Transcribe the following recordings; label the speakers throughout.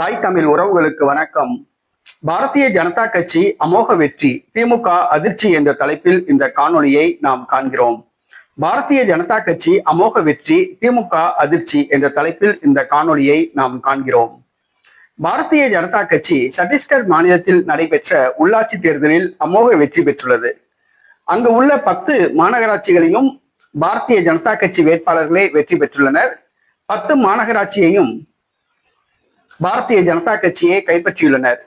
Speaker 1: தாய் தமிழ் உறவுகளுக்கு வணக்கம். பாரதிய ஜனதா கட்சி அமோக வெற்றி திமுக அதிர்ச்சி என்ற தலைப்பில் இந்த காணொளியை நாம் காண்கிறோம். பாரதிய ஜனதா கட்சி அமோக வெற்றி திமுக அதிர்ச்சி என்ற தலைப்பில் இந்த காணொளியை நாம் காண்கிறோம். பாரதிய ஜனதா கட்சி சத்தீஸ்கர் மாநிலத்தில் நடைபெற்ற உள்ளாட்சி தேர்தலில் அமோக வெற்றி பெற்றுள்ளது. அங்கு உள்ள பத்து மாநகராட்சிகளையும் பாரதிய ஜனதா கட்சி வேட்பாளர்களே வெற்றி பெற்றுள்ளனர். பத்து மாநகராட்சியையும் பாரதிய ஜனதா கட்சியை கைப்பற்றியுள்ளனர்.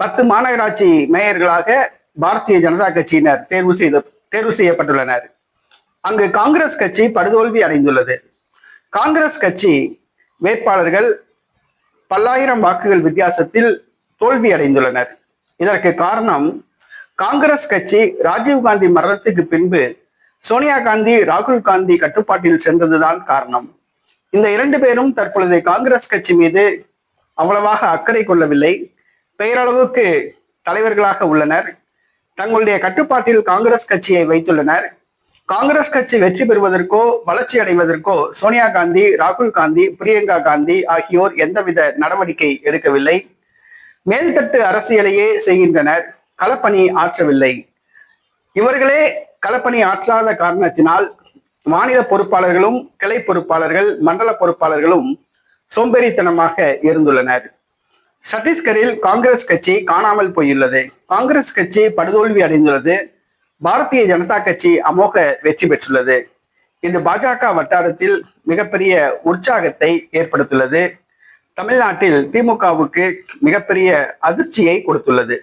Speaker 1: பத்து மாநகராட்சி மேயர்களாக பாரதிய ஜனதா கட்சியினர் தேர்வு செய்த தேர்வு செய்யப்பட்டுள்ளனர். அங்கு காங்கிரஸ் கட்சி படுதோல்வி அடைந்துள்ளது. காங்கிரஸ் கட்சி வேட்பாளர்கள் பல்லாயிரம் வாக்குகள் வித்தியாசத்தில் தோல்வி அடைந்துள்ளனர். இதற்கு காரணம் காங்கிரஸ் கட்சி ராஜீவ்காந்தி மரணத்துக்கு பின்பு சோனியா காந்தி ராகுல் காந்தி கட்டுப்பாட்டில் சென்றதுதான் காரணம். இந்த இரண்டு பேரும் தற்பொழுது காங்கிரஸ் கட்சி மீது அவ்வளவாக அக்கறை கொள்ளவில்லை. பெயரளவுக்கு தலைவர்களாக உள்ளனர். தங்களுடைய கட்டுப்பாட்டில் காங்கிரஸ் கட்சியை வைத்துள்ளனர். காங்கிரஸ் கட்சி வெற்றி பெறுவதற்கோ வளர்ச்சி அடைவதற்கோ சோனியா காந்தி ராகுல் காந்தி பிரியங்கா காந்தி ஆகியோர் எந்தவித நடவடிக்கை எடுக்கவில்லை. மேல்தட்டு அரசியலையே செய்கின்றனர். களப்பணி ஆற்றவில்லை. இவர்களே களப்பணி ஆற்றாத காரணத்தினால் மாநில பொறுப்பாளர்களும் கிளை பொறுப்பாளர்கள் மண்டல பொறுப்பாளர்களும் சோம்பேறித்தனமாக இருந்துள்ளனர். சத்தீஸ்கரில் காங்கிரஸ் கட்சி காணாமல் போயுள்ளது. காங்கிரஸ் கட்சி படுதோல்வி அடைந்துள்ளது. பாரதிய ஜனதா கட்சி அமோக வெற்றி பெற்றுள்ளது. இந்த பாஜக வட்டாரத்தில் மிகப்பெரிய உற்சாகத்தை ஏற்படுத்தியுள்ளது தமிழ்நாட்டில் திமுகவுக்கு மிகப்பெரிய அதிர்ச்சியை கொடுத்துள்ளது.